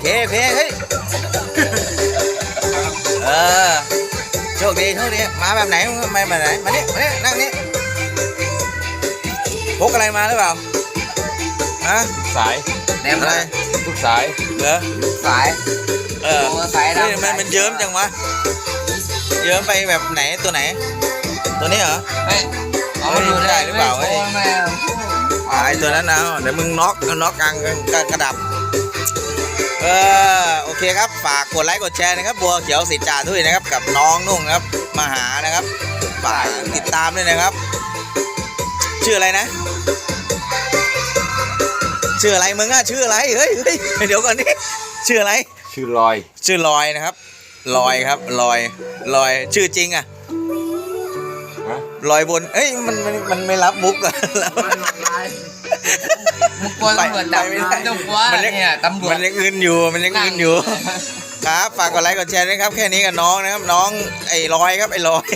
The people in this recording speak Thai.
เคโอเคเฮ้ยเออโชคดีโชคดีมาแบบไหนมาแบบไหนมานี่มานี่นั่งนี่พกอะไรมาหรือเปล่าฮะสายแนมอะไรทุกสายเหรอสายเออโอ้สายเฮ้ยดำมันมันเยิ้มจังวะเยิ้มไปแบบไหนตัวไหน ตัวนี้เหรอเฮ้ยเอาดูได้หรือเปล่าโชว์มาอ่าไอตัวนั้นเอาเดี๋ยวมึงน็อกน็อกกลางกลางกระดับเออโอเคครับฝากกดไลค์กดแชร์นะครับบัวเขียวสิจ่าทุยนะครับกับน้องนุ่งนะครับมาหานะครับฝากติดตามด้วยนะครับ ชื่ออะไรนะ ชื่ออะไรมึงอะชื่ออะไรเฮ้ยเฮ้ยเดี๋ยวก่อนนี่ชื่ออะไร ชื่อลอย ชื่อลอยนะครับ ลอยครับลอยลอยชื่อจริงอะฮะ ลอยบน เอ้ยมันมันมันไม่รับมุกอะแล้วมุกกลัวตำรวจจับไปไม่ได้ต้องกลัวมันยังเนี่ยตำรวจมันยังอื่นอยู่ มันยังอื่นอยู่ ครับ ฝากกดไลค์กดแชร์ด้วยครับ แค่นี้กับน้องนะครับ น้องไอ้ลอยครับไอ้ลอย